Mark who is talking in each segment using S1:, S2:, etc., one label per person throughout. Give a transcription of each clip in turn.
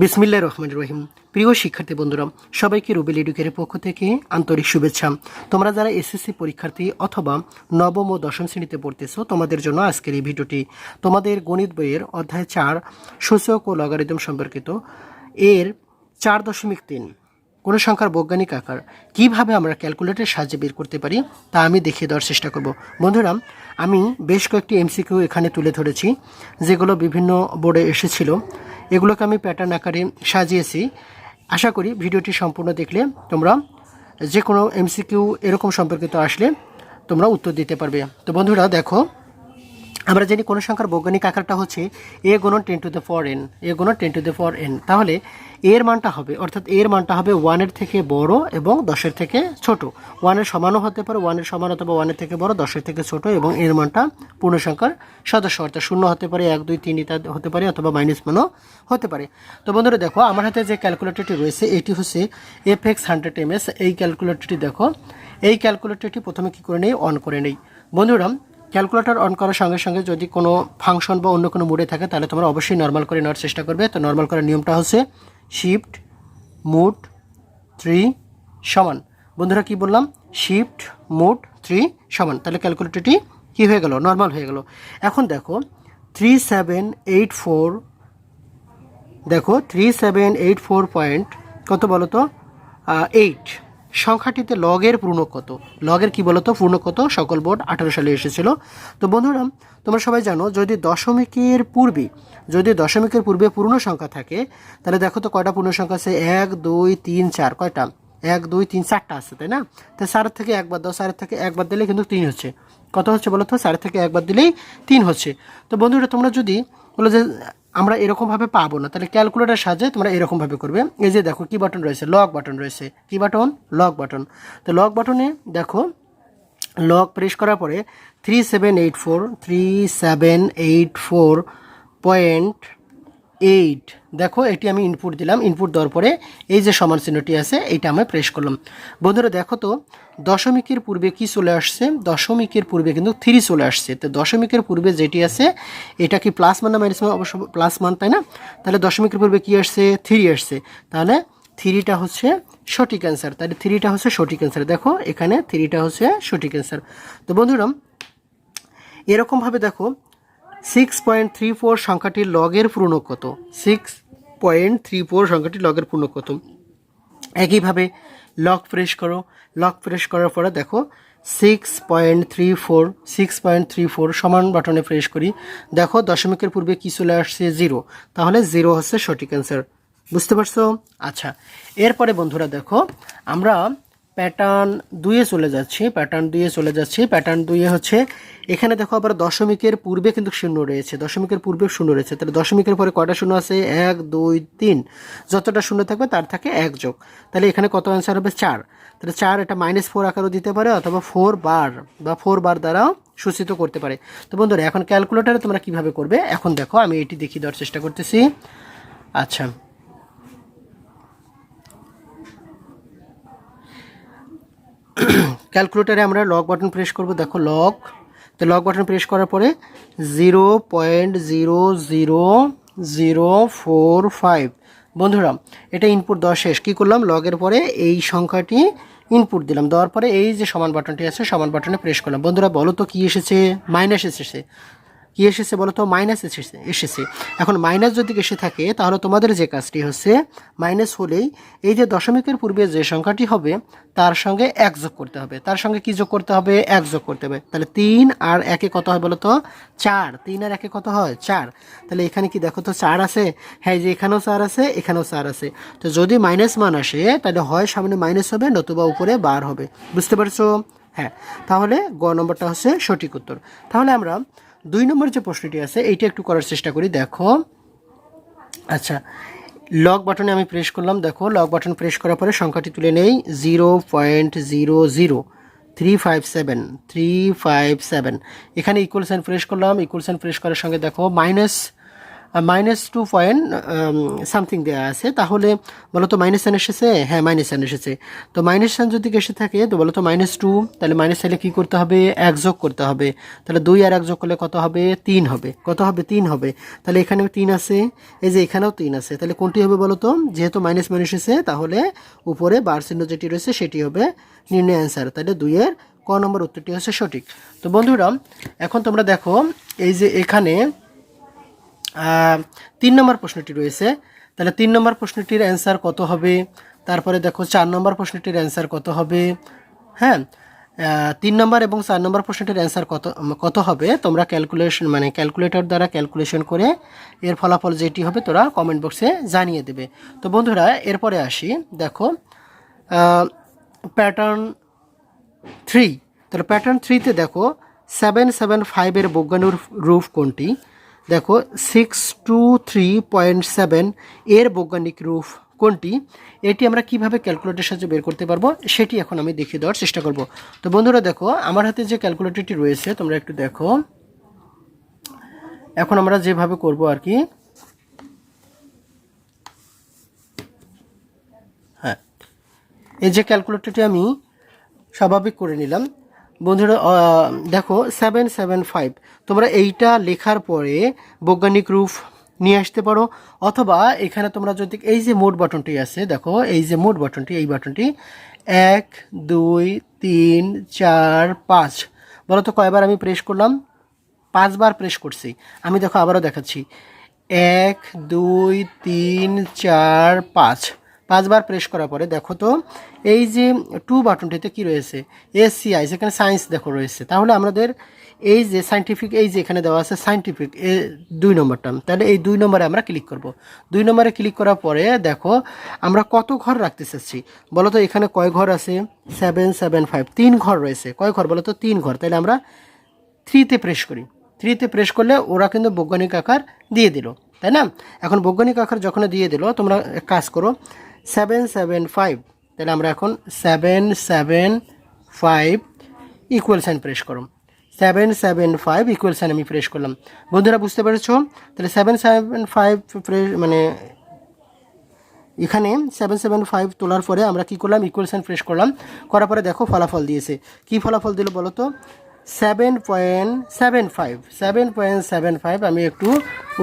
S1: বিসমিল্লা রহমান রহিম। প্রিয় শিক্ষার্থী বন্ধুরা, সবাইকে রুবেল এডুকের পক্ষ থেকে আন্তরিক শুভেচ্ছা। তোমরা যারা এসএসসি পরীক্ষার্থী অথবা নবম ও দশম শ্রেণীতে পড়তেছো, তোমাদের জন্য আজকের এই ভিডিওটি তোমাদের গণিত বইয়ের অধ্যায় চার, সূচক ও লগারিদম সম্পর্কিত এর চার দশমিক তিন। কোনো সংখ্যার বৈজ্ঞানিক আকার, কীভাবে আমরা ক্যালকুলেটরের সাহায্যে বের করতে পারি, তা আমি দেখিয়ে দেওয়ার চেষ্টা করব। বন্ধুরা, আমি বেশ কয়েকটি এমসিকিউ এখানে তুলে ধরেছি, যেগুলো বিভিন্ন বোর্ডে এসেছিল। এগুলোকে আমি প্যাটার্ন আকারে সাজিয়েছি। আশা করি ভিডিওটি সম্পূর্ণ দেখলে তোমরা যে কোনো এমসিকিউ এরকম সম্পর্কিত আসলে তোমরা উত্তর দিতে পারবে। তো বন্ধুরা, দেখো আমরা জানি কোনো সংখ্যার বৈজ্ঞানিক আকারটা হচ্ছে এ গুণন ten to the power n A গুণন ten to the power n তাহলে এর মানটা হবে, অর্থাৎ এর মানটা হবে ওয়ানের থেকে বড় এবং দশের থেকে ছোট। ওয়ানের সমানও হতে পারে ওয়ানের সমান অথবা ওয়ানের থেকে বড়, দশের থেকে ছোট এবং এর মানটা পূর্ণ সংখ্যার সদস্য, অর্থাৎ শূন্য হতে পারে, এক, দুই, তিন ইত্যাদি হতে পারে অথবা মাইনাস মানও হতে পারে। তো বন্ধুরা দেখো, আমার হাতে যে ক্যালকুলেটরটি রয়েছে, এটি হচ্ছে F X hundred M S এই ক্যালকুলেটরটি দেখো, এই ক্যালকুলেটরটি প্রথমে কী করে নেই? অন করে নেই। বন্ধুরা ক্যালকুলেটর অন করার সঙ্গে সঙ্গে যদি কোনো ফাংশন বা অন্য কোনো মুডে থাকে, তাহলে তোমরা অবশ্যই নর্মাল করে নেওয়ার চেষ্টা করবে। তো নর্মাল করার নিয়মটা হচ্ছে শিফট মুড থ্রি সমান। বন্ধুরা কি বললাম? শিফট মুড থ্রি সমান। তাহলে ক্যালকুলেটরটি কী হয়ে গেল? নর্মাল হয়ে গেল। এখন দেখো থ্রি সেভেন এইট ফোর দেখো three seven eight four point কত বলো তো এইট সংখ্যাটিতে লগের পূর্ণ কত? লগের কি বলতো? পূর্ণ কত? সকল বোর্ড আঠারো সালে এসেছিল। তো বন্ধুরা, তোমরা সবাই জানো, যদি দশমিকের পূর্বে, যদি দশমিকের পূর্বে পূর্ণ সংখ্যা থাকে, তাহলে দেখো তো কয়টা পূর্ণ সংখ্যা আছে? এক, দুই, তিন, চার, কয়টা? এক, দুই, তিন, চারটা আছে, তাই না? তো চারের থেকে একবার দাও চারের থেকে একবার দিলে কিন্তু তিন হচ্ছে। কত হচ্ছে বলো তো চারের থেকে একবার দিলেই তিন হচ্ছে। তো বন্ধুরা, তোমরা যদি বলো যে আমরা এরকমভাবে পাবো না। তাহলে ক্যালকুলেটার সাহায্যে তোমরা এরকমভাবে করবে। এই যে দেখো, কি বাটন রয়েছে? লক বাটন রয়েছে। কি বাটন লক বাটন তো লক বাটনে দেখো লক প্রেস করার পরে three seven eight four three seven eight four point eight দেখো, এটি আমি ইনপুট দিলাম ইনপুট দেওয়ার পরে এই যে সমান চিহ্নটি আছে, এইটা আমি প্রেস করলাম। বন্ধুরা, দেখো তো, দশমিকের পূর্বে কি চলে আসছে? দশমিকের পূর্বে কিন্তু থ্রি চলে আসছে। তো দশমিকের পূর্বে যেটি আছে, এটা কি প্লাস মান না মাইনাস মান? অবশ্য প্লাস মান, তাই না? তাহলে দশমিকের পূর্বে কি আসছে? থ্রি আসছে। তাহলে থ্রিটা হচ্ছে সঠিক অ্যান্সার তাহলে থ্রিটা হচ্ছে সঠিক অ্যান্সার দেখো, এখানে থ্রিটা হচ্ছে সঠিক অ্যান্সার তো বন্ধুরা, এরকমভাবে দেখো সিক্স পয়েন্ট থ্রি ফোর সংখ্যাটির লগের পূর্ণ কত? সিক্স পয়েন্ট থ্রি ফোর সংখ্যাটির লগের পূর্ণ কত? একইভাবে লক প্রেস করো। লক প্রেস করার পরে দেখো six point three four six point three four সমান বাটনে প্রেস করি। দেখো দশমিকের পূর্বে কী চলে আসছে? জিরো তাহলে জিরো হচ্ছে সঠিক অ্যান্সার বুঝতে পারছ? আচ্ছা। এরপরে বন্ধুরা দেখো, আমরা প্যাটার্ন দুইয়ে চলে যাচ্ছি প্যাটার্ন দুইয়ে চলে যাচ্ছি প্যাটার্ন দুইয়ে হচ্ছে, এখানে দেখো আবার দশমিকের পূর্বে কিন্তু শূন্য রয়েছে, দশমিকের পূর্বে শূন্য রয়েছে, তাহলে দশমিকের পরে কয়টা শূন্য আছে? এক, দুই, তিন, যতটা শূন্য থাকবে তার থাকে এক যোগ, তাহলে এখানে কত অ্যান্সার হবে? চার, তাহলে চার এটা মাইনাস ফোর আকারও দিতে পারে অথবা ফোর বার বা ফোর বার দ্বারাও সূচিত করতে পারে, তো বন্ধুরা এখন ক্যালকুলেটারে তোমরা কীভাবে করবে? এখন দেখো, আমি এটি দেখিয়ে দেওয়ার চেষ্টা করতেছি আচ্ছা ক্যালকুলেটারে আমরা লক বাটন প্রেস করব। দেখো লক তো লক বাটন প্রেস করার পরে zero point zero zero zero four five বন্ধুরা, এটা ইনপুট দেওয়া শেষ। কী করলাম? লগের পরে এই সংখ্যাটি ইনপুট দিলাম। দেওয়ার পরে এই যে সমান বাটনটি আছে, সমান বাটনে প্রেস করলাম। বন্ধুরা, বলো তো কী এসেছে? মাইনাস এসেছে। কী এসেছে বলো তো? মাইনাস এসেছে এসেছে। এখন মাইনাস যদি এসে থাকে, তাহলে তোমাদের যে কাজটি হচ্ছে, মাইনাস হলেই এই যে দশমিকের পূর্বে যে সংখ্যাটি হবে, তার সঙ্গে এক যোগ করতে হবে। তার সঙ্গে কি যোগ করতে হবে? এক যোগ করতে হবে। তাহলে তিন আর একে কত হয় বলো তো? চার। তিন আর একে কত হয়? চার। তাহলে এখানে কি দেখো তো, চার আছে? হ্যাঁ যে এখানেও চার আছে, এখানেও চার আছে। তো যদি মাইনাস মান আসে, তাহলে হয় সামনে মাইনাস হবে, নতুবা উপরে বার হবে। বুঝতে পারছ? হ্যাঁ। তাহলে গ নম্বরটা হচ্ছে সঠিক উত্তর। তাহলে আমরা দুই নম্বর যে প্রশ্নটি আছে, এইটা একটু করার চেষ্টা করি, দেখো। আচ্ছা লক বাটনে আমি প্রেস করলাম, দেখো লক বাটন প্রেস করার পরে সংখ্যাটি তুলে নেই zero point zero zero three five seven three five seven এখানে ইকুয়াল সাইন প্রেস করলাম ইকুয়াল সাইন প্রেস করার সঙ্গে দেখো minus minus two point something দেওয়া আছে। তাহলে বলো তো মাইনাস সাইন এসেছে? হ্যাঁ মাইনাস সাইন এসেছে। তো মাইনাস সাইন যদি এসে থাকে, তো বলো তো মাইনাস টু তাহলে মাইনাস সাইনে কী করতে হবে? এক যোগ করতে হবে। তাহলে দুই আর এক যোগ করলে কত হবে? তিন হবে। কত হবে? তিন হবে। তাহলে এখানেও তিন আছে। এই যে এখানেও তিন আছে। তাহলে কোনটি হবে বলো তো যেহেতু মাইনাস মাইনাস এসেছে, তাহলে উপরে বার চিহ্ন যেটি রয়েছে, সেটি হবে নির্ণয় অ্যান্সার তাহলে দুইয়ের ক নম্বর উত্তরটি হচ্ছে সঠিক। তো বন্ধুরা, এখন তোমরা দেখো, এই যে এখানে তিন নম্বর প্রশ্নটি রয়েছে। তাহলে তিন নম্বর প্রশ্নটির অ্যান্সার কত হবে? তারপরে দেখো, চার নম্বর প্রশ্নটির অ্যান্সার কত হবে? হ্যাঁ তিন নম্বর এবং চার নম্বর প্রশ্নটির অ্যান্সার কত কত হবে? তোমরা ক্যালকুলেশন মানে ক্যালকুলেটর দ্বারা ক্যালকুলেশন করে এর ফলাফল যেটি হবে তোরা কমেন্ট বক্সে জানিয়ে দেবে। তো বন্ধুরা, এরপরে আসি। দেখো প্যাটার্ন থ্রি তাহলে প্যাটার্ন থ্রিতে দেখো সেভেন সেভেন ফাইভের বৈজ্ঞানিক রূপ কোনটি? দেখো six two three point seven এর বৈজ্ঞানিক রূপ কোনটি? এটি আমরা কীভাবে ক্যালকুলেটরের সাহায্যে বের করতে পারব? সেটি এখন আমি দেখিয়ে দেওয়ার চেষ্টা করব। তো বন্ধুরা দেখো, আমার হাতে যে ক্যালকুলেটরটি রয়েছে, তোমরা একটু দেখো। এখন আমরা যেভাবে করব আর কি হ্যাঁ এই যে ক্যালকুলেটরটি আমি স্বাভাবিক করে নিলাম। বন্ধুরা দেখো সেভেন সেভেন ফাইভ তোমরা এইটা লেখার পরে বৈজ্ঞানিক রূপ নিয়ে আসতে পারো, অথবা এখানে তোমরা যদি এই যে মোড বাটনটি আছে, দেখো, এই যে মোড বাটনটি, এই বাটনটি এক, দুই, তিন, চার, পাঁচ। বলো তো কয়বার আমি প্রেস করলাম? পাঁচবার প্রেস করছি। আমি দেখো আবারও দেখাচ্ছি। এক, দুই, তিন, চার, পাঁচ। পাঁচবার প্রেস করার পরে দেখো তো, এই যে টু বাটনটিতে কি রয়েছে? এসিআই সেখানে সায়েন্স দেখো রয়েছে। তাহলে আমাদের এই যে সাইন্টিফিক এই যে এখানে দেওয়া আছে সাইন্টিফিক এ দুই নম্বরটা। তাহলে এই দুই নম্বরে আমরা ক্লিক করব। দুই নম্বরে ক্লিক করার পরে দেখো, আমরা কত ঘর রাখতে চাচ্ছি? বলো তো এখানে কয় ঘর আছে? সেভেন সেভেন ফাইভ তিন ঘর রয়েছে। কয় ঘর বলো তো? তিন ঘর। তাহলে আমরা থ্রিতে প্রেস করি। থ্রিতে প্রেস করলে ওরা কিন্তু বৈজ্ঞানিক আকার দিয়ে দিল। তাই না? এখন বৈজ্ঞানিক আকার যখন দিয়ে দিল, তোমরা কাজ করো সেভেন সেভেন ফাইভ তাহলে আমরা এখন seven seven five equal sign press করো seven seven five equal sign আমি প্রেস করলাম। বন্ধুরা, বুঝতে পেরেছ? তাহলে সেভেন সেভেন ফাইভ প্রেস মানে এখানে সেভেন সেভেন ফাইভ তোলার পরে আমরা কি করলাম? ইকুয়াল সাইন প্রেস করলাম। করার পরে দেখো ফলাফল দিয়েছে। কি ফলাফল দিল বলো তো? Seven point seven five seven point seven five আমি একটু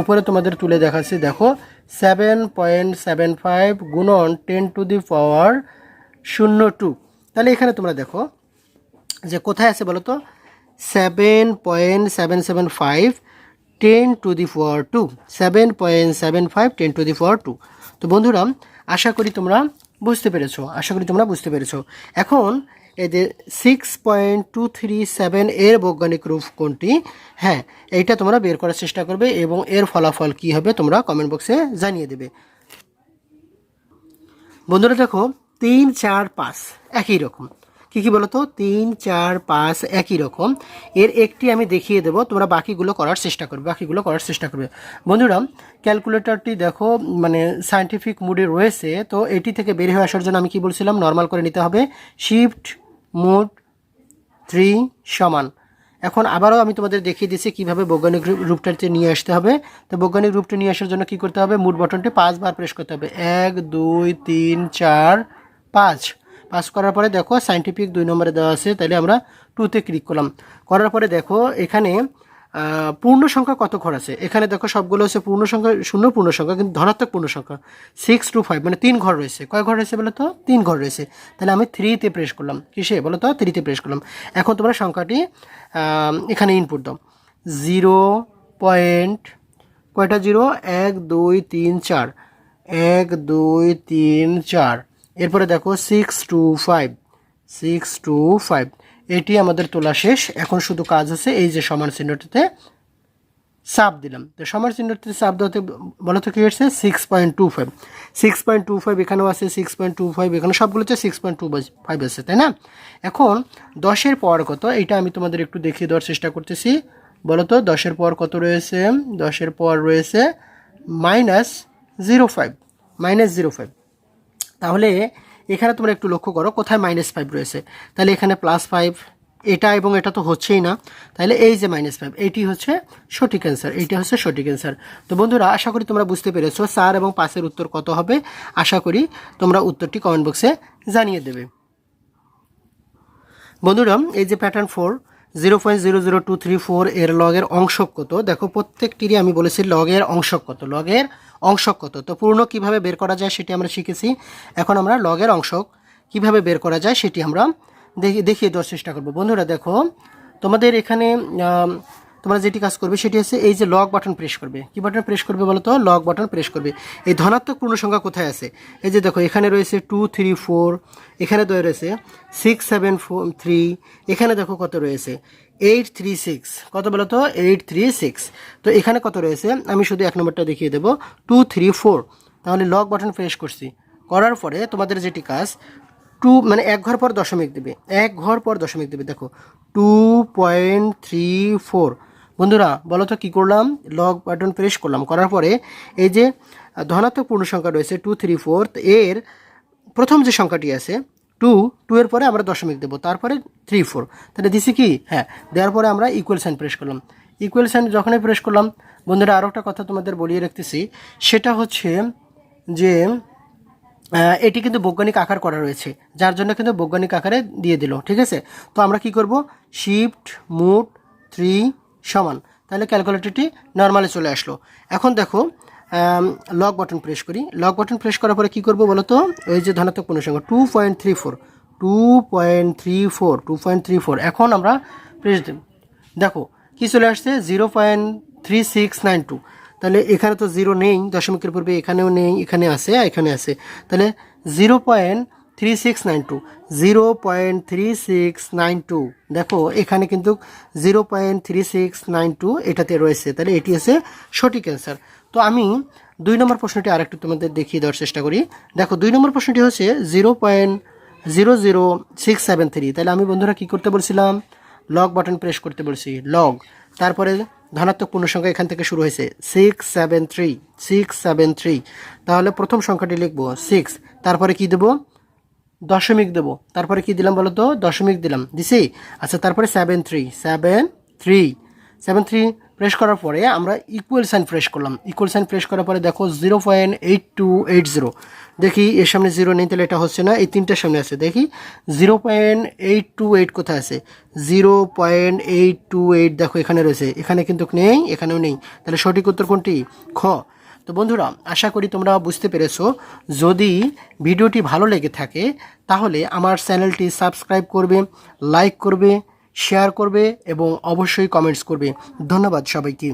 S1: উপরে তোমাদের তুলে দেখাচ্ছি। দেখো সেভেন পয়েন্ট সেভেন ফাইভ গুণন টেন টু দি পাওয়ার শূন্য টু তাহলে এখানে তোমরা দেখো যে কোথায় আছে বলো তো seven point seven seven five ten to the power two seven point seven five ten to the power two তো বন্ধুরা, আশা করি তোমরা বুঝতে পেরেছ। আশা করি তোমরা বুঝতে পেরেছ। এখন যে six point two three seven এর বৈজ্ঞানিক রূপ কোনটি? হ্যাঁ এইটা তোমরা বের করার চেষ্টা করবে এবং এর ফলাফল কি হবে তোমরা কমেন্ট বক্সে জানিয়ে দেবে। বন্ধুরা দেখো, তিন চার পাঁচ একই রকম। কী কী বলো তো তিন চার পাঁচ একই রকম। এর একটি আমি দেখিয়ে দেবো, তোমরা বাকিগুলো করার চেষ্টা করবে, বাকিগুলো করার চেষ্টা করবে। বন্ধুরা ক্যালকুলেটরটি দেখো মানে সায়েন্টিফিক মুডে রয়েছে, তো এটি থেকে বের হয়ে আসার জন্য আমি কি বলছিলাম? নর্মাল করে নিতে হবে শিফট মুড থ্রি সমান। এখন আবারও আমি তোমাদের দেখিয়ে দিচ্ছি কীভাবে বৈজ্ঞানিক রূপ- রূপটাতে নিয়ে আসতে হবে। তো বৈজ্ঞানিক রূপটা নিয়ে আসার জন্য কী করতে হবে? মুড বটনটি পাঁচবার প্রেস করতে হবে। এক, দুই, তিন, চার, পাঁচ। পাস করার পরে দেখো সাইন্টিফিক দুই নম্বরে দেওয়া আছে। তাহলে আমরা টুতে ক্লিক করলাম। করার পরে দেখো এখানে পূর্ণ সংখ্যা কত ঘর আছে? এখানে দেখো সবগুলো হচ্ছে পূর্ণ সংখ্যা, শূন্য পূর্ণ সংখ্যা, কিন্তু ধনাত্মক পূর্ণ সংখ্যা সিক্স টু ফাইভ মানে তিন ঘর রয়েছে। কয় ঘর রয়েছে বলো তো তিন ঘর রয়েছে। তাহলে আমি থ্রিতে প্রেস করলাম। কিসে? বলো তো থ্রিতে প্রেস করলাম। এখন তোমরা সংখ্যাটি এখানে ইনপুট দাও। জিরো পয়েন্ট কয়টা জিরো এক, দুই, তিন, চার। এক, দুই, তিন, চার। এরপরে দেখো six two five six two five এটি আমাদের তোলা শেষ। এখন শুধু কাজ হচ্ছে এই যে সমান চিহ্নটিতে চাপ দিলাম। তো সমান চিহ্নটিতে চাপ দেওয়াতে বলো তো কী হচ্ছে six point two five six point two five এখানেও আছে সিক্স পয়েন্ট টু ফাইভ এখানে সবগুলোতে সিক্স পয়েন্ট টু ফাইভ আছে, তাই না? এখন দশের পর কত? এটা আমি তোমাদের একটু দেখিয়ে দেওয়ার চেষ্টা করতেছি। বলো তো, দশের পর কত রয়েছে? দশের পর রয়েছে minus zero five minus zero five তাহলে এখানে তোমরা একটু লক্ষ্য করো, কোথায় মাইনাস ফাইভ রয়েছে। তাহলে এখানে প্লাস ফাইভ এটা এবং এটা তো হচ্ছেই না। তাহলে এই যে মাইনাস ফাইভ এইটি হচ্ছে সঠিক অ্যান্সার এইটা হচ্ছে সঠিক অ্যান্সার তো বন্ধুরা, আশা করি তোমরা বুঝতে পেরেছ চার এবং পাঁচের উত্তর কত হবে। আশা করি তোমরা উত্তরটি কমেন্ট বক্সে জানিয়ে দেবে। বন্ধুরা, এই যে pattern four zero point zero zero two three four এর লগের অংশ কত? দেখো, প্রত্যেকটিরই আমি বলেছি লগের অংশ কত। লগের অংশ কত? তো পূর্ণ কীভাবে বের করা যায় সেটি আমরা শিখেছি। এখন আমরা লগের অংশ কীভাবে বের করা যায় সেটি আমরা দেখি দেখিয়ে দেওয়ার চেষ্টা করব। বন্ধুরা দেখো, তোমাদের এখানে তোমরা যেটি কাজ করবে সেটি হচ্ছে এই যে লক বাটন প্রেস করবে। কি বাটন প্রেস করবে বলো তো লক বাটন প্রেস করবে। এই ধনাত্মক পূর্ণ সংখ্যা কোথায় আছে? এই যে দেখো, এখানে রয়েছে টু থ্রি ফোর এখানে তো রয়েছে সিক্স সেভেন ফোর থ্রি এখানে দেখো কত রয়েছে? এইট থ্রি সিক্স কত বলো তো এইট থ্রি সিক্স তো এখানে কত রয়েছে? আমি শুধু এক নম্বরটা দেখিয়ে দেবো। টু থ্রি ফোর তাহলে লক বাটন প্রেস করছি। করার পরে তোমাদের যেটি কাজ টু মানে এক ঘর পর দশমিক দেবে। এক ঘর পর দশমিক দেবে। দেখো টু পয়েন্ট থ্রি ফোর বন্ধুরা, বলো তো কী করলাম? লগ বাটন প্রেস করলাম। করার পরে এই যে ধনাত্মক পূর্ণ সংখ্যা রয়েছে টু থ্রি ফোর এর প্রথম যে সংখ্যাটি আছে টু টু এর পরে আমরা দশমিক দেবো, তারপরে থ্রি ফোর তাহলে দিছি কি? হ্যাঁ দেওয়ার পরে আমরা ইকুয়াল সাইন প্রেস করলাম। ইকুয়াল সাইন যখনই প্রেস করলাম, বন্ধুরা আরও একটা কথা তোমাদের বলিয়ে রাখতেছি, সেটা হচ্ছে যে এটি কিন্তু বৈজ্ঞানিক আকার করা রয়েছে, যার জন্য কিন্তু বৈজ্ঞানিক আকারে দিয়ে দিল, ঠিক আছে? তো আমরা কি করব? শিফট মুড থ্রি সমান। তাহলে ক্যালকুলেটরটি নর্মালে চলে আসলো। এখন দেখো লক বাটন প্রেস করি। লক বাটন প্রেস করার পরে কী করব বলো তো ওই যে ধনাত্মক পূর্ণসংখ্যা two point three four two point three four two point three four এখন আমরা প্রেস দেব। দেখো, কি চলে আসছে? Zero point three six nine two তাহলে এখানে তো জিরো নেই, দশমিকের পূর্বে এখানেও নেই, এখানে আছে এখানে আছে। তাহলে zero point three six nine two zero point three six nine two দেখো, এখানে কিন্তু zero point three six nine two এটাতে রয়েছে। তাহলে এটি হচ্ছে সঠিক অ্যান্সার তো আমি দুই নম্বর প্রশ্নটি আরেকটু তোমাদের দেখিয়ে দেওয়ার চেষ্টা করি। দেখো, দুই নম্বর প্রশ্নটি হচ্ছে zero point zero zero six seven three তাহলে আমি বন্ধুরা কী করতে বলছিলাম? লগ বাটন প্রেস করতে বলছি। লগ তারপরে ধনাত্মক পূর্ণ সংখ্যা এখান থেকে শুরু হয়েছে। Six seven three six seven three তাহলে প্রথম সংখ্যাটি লিখব সিক্স তারপরে কি দেবো? দশমিক দেবো। তারপরে কি দিলাম বলো তো দশমিক দিলাম। দিছি? আচ্ছা তারপরে seven three seven three seven three press করার পরে আমরা ইকুয়াল সাইন প্রেস করলাম। ইকুয়াল সাইন প্রেস করার পরে দেখো zero point eight two eight zero দেখি, এর সামনে জিরো নেই, তাহলে এটা হচ্ছে না, এই তিনটার সামনে আছে। দেখি zero point eight two eight কোথায় আছে? Zero point eight two eight দেখো এখানে রয়েছে। এখানে কিন্তু নেই, এখানেও নেই। তাহলে সঠিক উত্তর কোনটি? খ। তো বন্ধুরা, আশা করি তোমরা বুঝতে পেরেছ। যদি ভিডিওটি ভালো লেগে থাকে, তাহলে আমার চ্যানেলটি সাবস্ক্রাইব করবে, লাইক করবে, শেয়ার করবে এবং অবশ্যই কমেন্টস করবে। ধন্যবাদ সবাইকে।